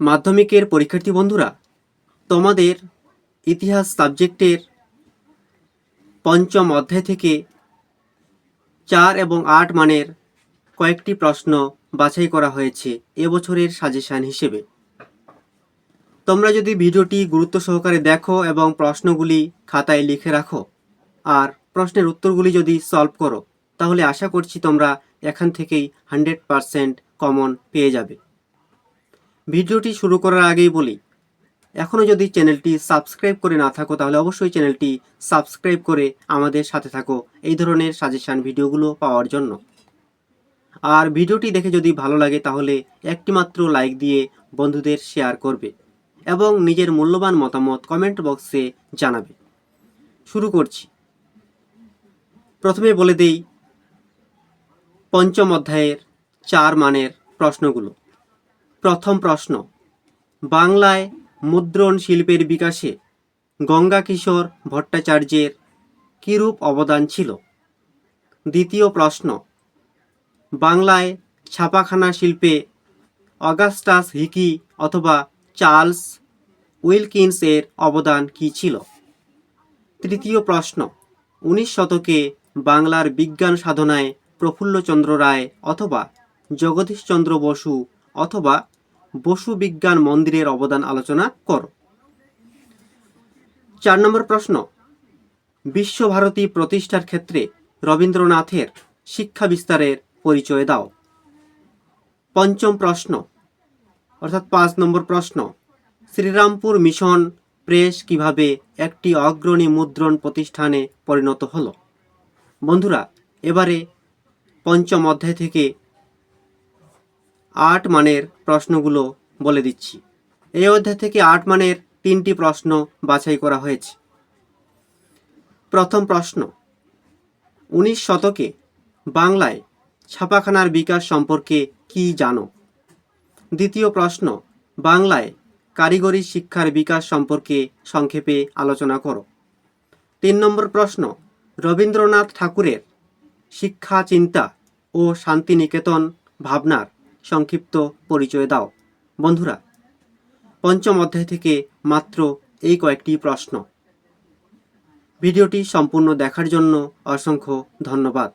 মাধ্যমিকের পরীক্ষার্থী বন্ধুরা, তোমাদের ইতিহাস সাবজেক্টের পঞ্চম অধ্যায় থেকে চার এবং আট মানের কয়েকটি প্রশ্ন বাছাই করা হয়েছে এবছরের সাজেশান হিসেবে। তোমরা যদি ভিডিওটি গুরুত্ব সহকারে দেখো এবং প্রশ্নগুলি খাতায় লিখে রাখো, আর প্রশ্নের উত্তরগুলি যদি সলভ করো, তাহলে আশা করছি তোমরা এখান থেকেই হান্ড্রেড পারসেন্ট কমন পেয়ে যাবে। ভিডিওটি শুরু করার আগেই বলি এখনও যদি চ্যানেলটি সাবস্ক্রাইব করে না থাকো, তাহলে অবশ্যই চ্যানেলটি সাবস্ক্রাইব করে আমাদের সাথে থাকো এই ধরনের সাজেশান ভিডিওগুলো পাওয়ার জন্য। আর ভিডিওটি দেখে যদি ভালো লাগে, তাহলে একটিমাত্র লাইক দিয়ে বন্ধুদের শেয়ার করবে এবং নিজের মূল্যবান মতামত কমেন্ট বক্সে জানাবে। শুরু করছি। প্রথমে বলে দেই, পঞ্চম অধ্যায়ের চার মানের প্রশ্নগুলো। প্রথম প্রশ্ন। বাংলায় মুদ্রণ শিল্পের বিকাশে গঙ্গা কিশোর ভট্টাচার্যের কীরূপ অবদান ছিল? দ্বিতীয় প্রশ্ন। বাংলায় ছাপাখানা শিল্পে অগাস্টাস হিকি অথবা চার্লস উইলকিন্স এর অবদান কী ছিল? তৃতীয় প্রশ্ন। উনিশ শতকে বাংলার বিজ্ঞান সাধনায় প্রফুল্লচন্দ্র রায় অথবা জগদীশচন্দ্র বসু অথবা বসু বিজ্ঞান মন্দিরের অবদান আলোচনা করো। চার নম্বর প্রশ্ন। বিশ্বভারতী প্রতিষ্ঠার ক্ষেত্রে রবীন্দ্রনাথের শিক্ষা বিস্তারের পরিচয় দাও। পঞ্চম প্রশ্ন। অর্থাৎ পাঁচ নম্বর প্রশ্ন। শ্রীরামপুর মিশন প্রেস কীভাবে একটি অগ্রণী মুদ্রণ প্রতিষ্ঠানে পরিণত হলো? বন্ধুরা, এবারে পঞ্চম অধ্যায় থেকে আট মানের প্রশ্নগুলো বলে দিচ্ছি। এই অধ্যায় থেকে আট মানের তিনটি প্রশ্ন বাছাই করা হয়েছে। প্রথম প্রশ্ন, উনিশ শতকে বাংলায় ছাপাখানার বিকাশ সম্পর্কে কি জানো? দ্বিতীয় প্রশ্ন, বাংলায় কারিগরি শিক্ষার বিকাশ সম্পর্কে সংক্ষেপে আলোচনা করো। তিন নম্বর প্রশ্ন, রবীন্দ্রনাথ ঠাকুরের শিক্ষা, চিন্তা ও শান্তিনিকেতন ভাবনার সংক্ষিপ্ত পরিচয় দাও। বন্ধুরা, পঞ্চম অধ্যায় থেকে মাত্র এই কয়েকটি প্রশ্ন। ভিডিওটি সম্পূর্ণ দেখার জন্য অসংখ্য ধন্যবাদ।